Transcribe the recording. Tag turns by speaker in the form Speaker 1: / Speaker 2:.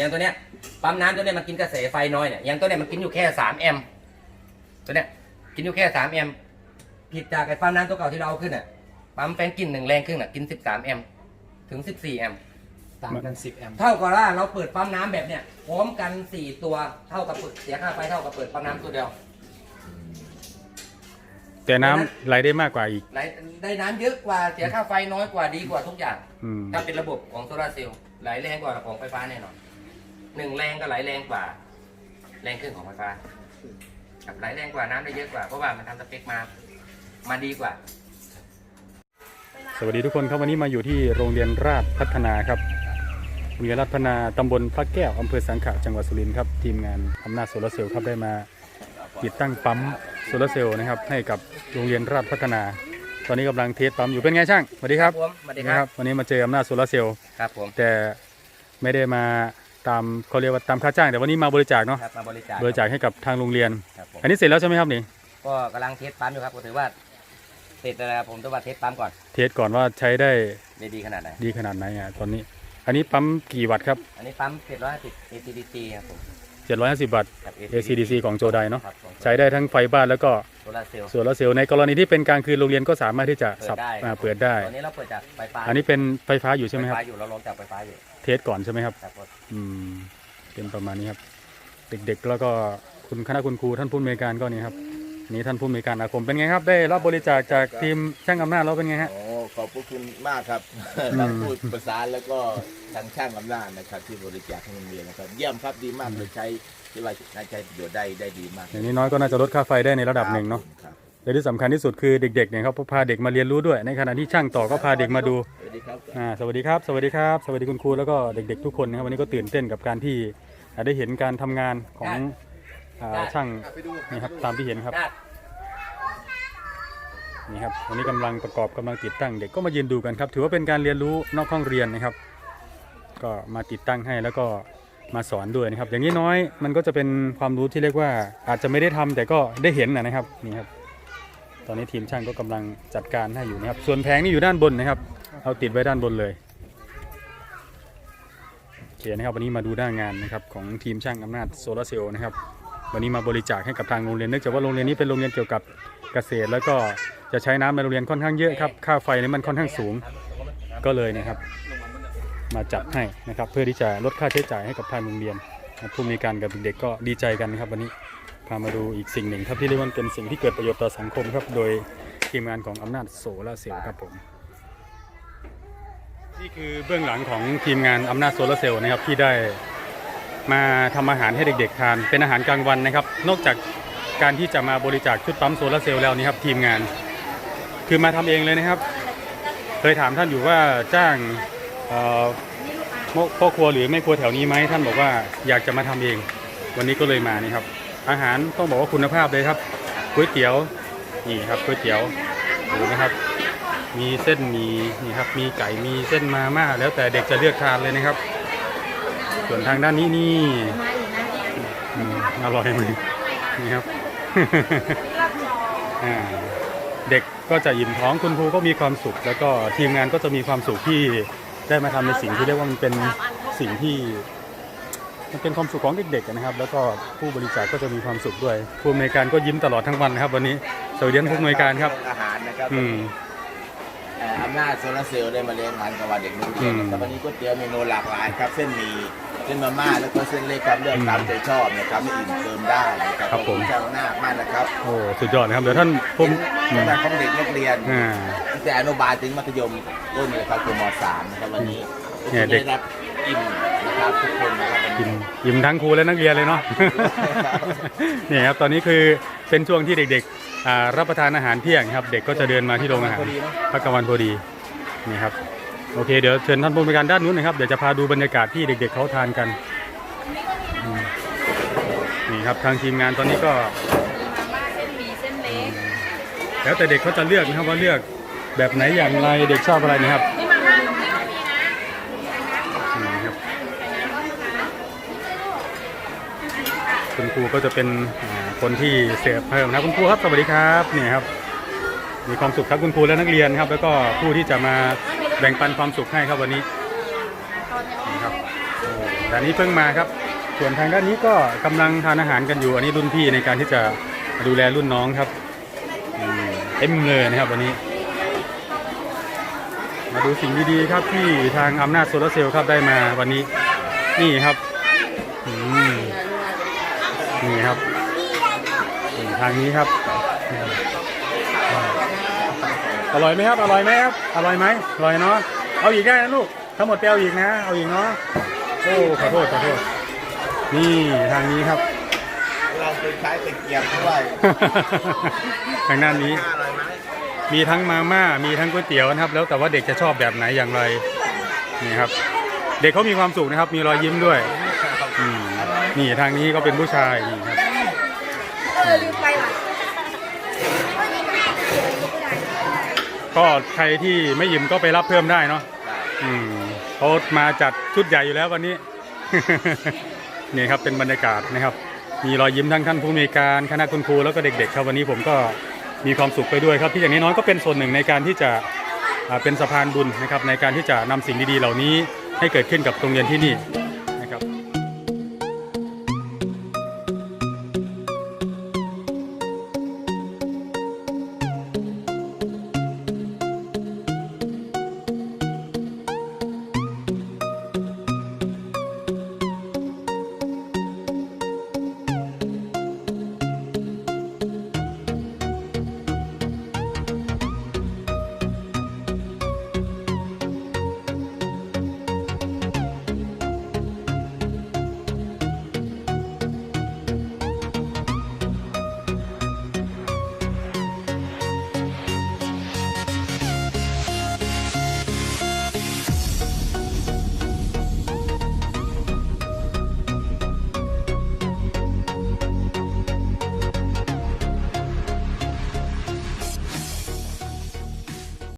Speaker 1: อย่างตัวเนี้ยปั๊มน้ำตัวเนี้ยมันกินกระแสไฟน้อยเนี่ยอย่างตัวเนี้ยมันกินอยู่แค่สามแอมป์ตัวเนี้ยกินอยู่แค่สามแอมป์ผิดจากไอ้ปั๊มน้ำตัวเก่าที่เราเอาขึ้นอะปั๊มแฟนกินหนึ่งแรงครึ่งอะกินสิบสามแอมป์ถึงสิบสี่แอมป์
Speaker 2: ต่างกัน10แอมป์
Speaker 1: เท่ากับว่าเราเปิดปั๊มน้ำแบบเนี้ยพร้อมกันสี่ตัวเท่ากับเปิดเสียค่าไฟเท่ากับเปิดปั๊มน้ำตัวเดียว
Speaker 3: แต่น้ำไหลได้มากกว่าอีก
Speaker 1: ไหลได้น้ำเยอะกว่าเสียค่าไฟน้อยกว่าดีกว่าทุกอย่าง
Speaker 3: อืม
Speaker 1: ถ้าเป็นระบบของโซลาร์เซลล์ไหลแรงกว่าของไฟฟ้าแน่นอน หนึ่งแรงก็ไหลแรงกว่า แรงขึ้นของไฟฟ้าครับไหลแรงกว่าน้ำได้เยอะกว่าเพราะว่ามันทำสเปคมามาดีกว่า
Speaker 3: สวัสดีทุกคนครับวันนี้มาอยู่ที่โรงเรียนราชพัฒนาครับโรงเรียนราชพัฒนาตำบลพระแก้วอำเภอสังขะจังหวัดสุรินทร์ครับทีมงานอำนาจโซลาร์เซลล์ครับได้มาติดตั้งปั๊มโซลาร์เซลล์นะครับให้กับโรงเรียนราชพัฒนา ตอนนี้กำลังเทสปั๊มอยู่เป็นไงช่างสวัสดีครับ
Speaker 1: ผมสวัสดี
Speaker 3: นะครับ วันนี้มาเจออำนาจโซลาร์เซลล์
Speaker 1: ครับผม
Speaker 3: แต่ไม่ได้มา ตามเขาเรียกว่าตามค่าจ้าง แต่วันนี้มาบริจาคเนาะ
Speaker 1: ครับมาบริจาค
Speaker 3: บริจาคให้กับทางโรงเรียน
Speaker 1: ครับผม
Speaker 3: อันนี้เสร็จแล้วใช่ไหมครับนี่
Speaker 1: ก็กำลังเทสปั๊มอยู่ครับก็ถือว่าเสร็จแล้วนะครับผมต้องมาเทสปั๊มก่อน
Speaker 3: เทสก่อนว่าใช้ได้
Speaker 1: ได้ดีขนาดไหน
Speaker 3: ดีขนาดไหนอะตอนนี้ อันนี้ปั๊มกี่วัตต์ครับ
Speaker 1: อันนี้ปั๊ม750 ACDC ครับผม
Speaker 3: 750 วัตต์
Speaker 1: กับ
Speaker 3: ACDC ของโจไดเนาะ
Speaker 1: ครับผม
Speaker 3: ใช้ได้ทั้งไฟบ้านแล้วก็
Speaker 1: โซลาร์เซลล์
Speaker 3: โซลาร์เซลล์ในกรณีที่เป็นกลางคืนโรงเรียนก็สามารถที่จะ
Speaker 1: เปิ
Speaker 3: สับ
Speaker 1: ดได้
Speaker 3: อ่าเปิดได้
Speaker 1: ตอนนี้เราเปิดจากไฟฟ้า
Speaker 3: อันนี้เป็นไฟฟ้าอยู่ใช่ไหมครับ
Speaker 1: ฟฟ้าอยู่เราลงจากไฟฟ้าอยู่
Speaker 3: เทสก่อนใช่ไหมครับ
Speaker 1: ครับผม
Speaker 3: อืม เป็นประมาณนี้ครับ เด็กๆ แล้วก็คุณคณะคุณครูท่านผู้อำนวยการก็นี่ครับนี่ท่านผู้อำนวยการอาคมเป็นไงครับ ได้รับบริจาคจากทีมช่างอำนาจแล้วเป็นไงฮะ
Speaker 4: โอ้ขอบพระคุณมากครับ
Speaker 3: อืม
Speaker 4: ทางพูดประสานแล้วก็ทางช่างอำนาจนะครับ ที่บริจาคให้โรงเรียนนะครับ เยี่ยมครับดีมากเลยใช้ที่ว่าน่าใช้ประโยชน์ได้ได้ดีมาก
Speaker 3: อย่างนี้น้อยก็น่าจะลดค่าไฟได้ในระดับหนึ่งเนาะ
Speaker 4: ครับ
Speaker 3: และที่สำคัญที่สุดคือเด็กๆเนี่ยเขาพาเด็กมาเรียนรู้ด้วย ในขณะที่ช่างต่อก็พาเด็กมาดู
Speaker 4: สวัสดีครับ
Speaker 3: อ่าสวัสดีครับ สวัสดีครับ สวัสดีคุณครูแล้วก็เด็กๆทุกคนนะครับวันนี้ก็ตื่นเต้นกับการที่อ่าได้เห็นการทำงานของอ่าช่างนี่ครับตามที่เห็นครับ
Speaker 1: ได้
Speaker 3: นี่ครับวันนี้กำลังประกอบกำลังติดตั้งเด็กก็มายืนดูกันครับ ถือว่าเป็นการเรียนรู้นอกห้องเรียนนะครับ ก็มาติดตั้งให้แล้วก็มาสอนด้วยนะครับ อย่างนี้น้อยมันก็จะเป็นความรู้ที่เรียกว่าอาจจะไม่ได้ทำแต่ก็ได้เห็นนะนะครับนี่ครับต อนนี้ทีมช่างก็กำลังจัดการให้อยู่นะครับ ส่วนแผงนี่อยู่ด้านบนนะครับ เอาติดไว้ด้านบนเลยโอเคนะครับวันนี้มาดูหน้างานนะครับของทีมช่างอำนาจโซลาเซลล์นะครับ วันนี้มาบริจาคให้กับทางโรงเรียนเนื่องจากว่าโรงเรียนนี้เป็นโรงเรียนเกี่ยวกับเกษตร แล้วก็จะใช้น้ำในโรงเรียนค่อนข้างเยอะครับค่าไฟนี่มันค่อนข้างสูงก็เลยนะครับ มาจัดให้นะครับเพื่อที่จะลดค่าใช้จ่ายให้กับทางโรงเรียนผู้มีการกับเด็กๆก็ดีใจกันนะครับวันนี้ พามาดูอีกสิ่งหนึ่งครับที่เรียกว่าเป็นสิ่งที่เกิดประโยชน์ต่อสังคมครับ โดยทีมงานของอำนาจโซลาเซลล์ครับผม นี่คือเบื้องหลังของทีมงานอำนาจโซลาเซลล์นะครับที่ได้มาทำอาหารให้เด็กๆทาน เป็นอาหารกลางวันนะครับ นอกจากการที่จะมาบริจาคชุดปั๊มโซลาเซลล์แล้วนี่ครับทีมงาน คือมาทำเองเลยนะครับ เคยถามท่านอยู่ว่าจ้างพ่อพ่อครัวหรือแม่ครัวแถวนี้ไหมท่านบอกว่าอยากจะมาทำเอง วันนี้ก็เลยมานี่ครับ อาหารต้องบอกว่าคุณภาพเลยครับก๋วยเตี๋ยวนี่ครับก๋วยเตี๋ยวดูนะครับ มีเส้นมีนี่ครับมีไก่มีเส้นมาม่าแล้วแต่เด็กจะเลือกทานเลยนะครับ ส่วนทางด้านนี้นี่อร่อยไหมนี่ครับเด็กก็จะอิ่มท้องคุณครูก็มีความสุข แล้วก็ทีมงานก็จะมีความสุขที่ได้มาทำในสิ่งที่เรียกว่ามันเป็นสิ่งที่ มันเป็นความสุขของเด็กๆนะครับ แล้วก็ผู้บริจาคก็จะมีความสุขด้วย ผู้อำนวยการก็ยิ้มตลอดทั้งวันนะครับ วันนี้สวัสดีท่านผู้อำนวยการครับ
Speaker 4: อาหารนะครับ
Speaker 3: อืม
Speaker 4: เอ่ออำนาจโซลาร์เซลล์ได้มาเลี้ยงอาหารกลางวันเด็กนักเรียน
Speaker 3: อืม
Speaker 4: นะครับวันนี้ก๋วยเตี๋ยวเมนูหลากหลายครับ เส้นหมี่เส้นมาม่าแล้วก็เส้นเล็กครับเลือกตามใจชอบนะครับไม่อิ่มเติมได้นะครับ
Speaker 3: ครับผม
Speaker 4: ขอณเจ้าหน้ามากนะครับ
Speaker 3: โอ้สุดยอดนะครับเดี๋ยวท่านผมอื
Speaker 4: กำ
Speaker 3: ม
Speaker 4: ลังของเด็กนักเรียน
Speaker 3: อ่า
Speaker 4: ตั้งแต่อนุบาลถึงมัธยมต้นเลยครับคือม .3 นะครับวันนี้
Speaker 3: เนี่ยเด็ก
Speaker 4: ได้รับอิ่มนะครับทุกคนนะ ครับวัน
Speaker 3: ยิ้
Speaker 4: นี้
Speaker 3: มยิ้มทั้งครูและนักเรียนเลยเนาะนี่ครับตอนนี้คือเป็นช่วงที่เด็กๆอ่ารับประทานอาหารเที่ยงครับ เด็กก็จะเดินมาที่โรงอาหาร
Speaker 4: พอดีเนอะ
Speaker 3: พักกลางวันพอดีนี่ครับโอเคเดี๋ยวเชิญท่านผู้บริการด้านนู้นนะครับเดี๋ยวจะพาดูบรรยากาศที่เด็ก ๆเขาทานกันอืมนี่ครับทางทีมงานตอนนี้ก็
Speaker 5: มาเส้นหมี่เส้นเล็ก
Speaker 3: แล้วแต่เด็กเขาจะเลือกนะครับว่าเลือกแบบไหนอย่างไรเด็กชอบอะไรนะครับ
Speaker 5: นี่มาม่าตรงนี้ก็มีนะ
Speaker 3: นี่ครับ คุณครูก็จะเป็นคนที่เสิร์ฟเพิ่มนะคุณครูครับสวัสดีครับนี่ครับ มีความสุขครับคุณครูและนักเรียนครับ แล้วก็ผู้ที่จะมาแบ่งปันความสุขให้ครับวันนี้นี่ครับอ้แต่อันนี้เพิ่งมาครับ ส่วนทางด้านนี้ก็กำลังทานอาหารกันอยู่ อันนี้รุ่นพี่ในการที่จะดูแลรุ่นน้องครับอืมเต็มเลยนะครับวันนี้ มาดูสิ่งดีๆครับที่ทางอำนาจโซลาเซลล์ครับได้มาวันนี้ นี่ครับอืมนี่ครับนี่ ทางนี้ครับอืมอร่อยไหมครับ อร่อยไหมครับ อร่อยไหมอร่อยเนาะ เอาอีกได้นะลูก ทั้งหมดไปเอาอีกนะ เอาอีกเนาะ โอ้ขอโทษขอโทษ นี่ทางนี้ครับ
Speaker 4: เราไปใช้ตะเกียบด้วย
Speaker 3: ทางด้านนี้
Speaker 4: อร่อยไหม
Speaker 3: มีทั้งมาม่า มีทั้งก๋วยเตี๋ยวนะครับ แล้วแต่ว่าเด็กจะชอบแบบไหนอย่างไร นี่ครับ เด็กเขามีความสุขนะครับ มีรอยยิ้มด้วยอืมนี่ทางนี้ก็เป็นผู้ชายนี่ครับ
Speaker 5: เออลืมไปว่ะ
Speaker 3: ก็ใครที่ไม่ยิ้มก็ไปรับเพิ่มได้เนาะอืมเขามาจัดชุดใหญ่อยู่แล้ววันนี้ นี่ครับเป็นบรรยากาศนะครับ มีรอยยิ้มทั้งท่านผู้มีการคณะคุณครูแล้วก็เด็กๆครับวันนี้ผมก็มีความสุขไปด้วยครับ ที่อย่างน้อยๆก็เป็นส่วนหนึ่งในการที่จะอ่าเป็นสะพานบุญนะครับในการที่จะนำสิ่งดีๆ เหล่านี้ให้เกิดขึ้นกับโรงเรียนที่นี่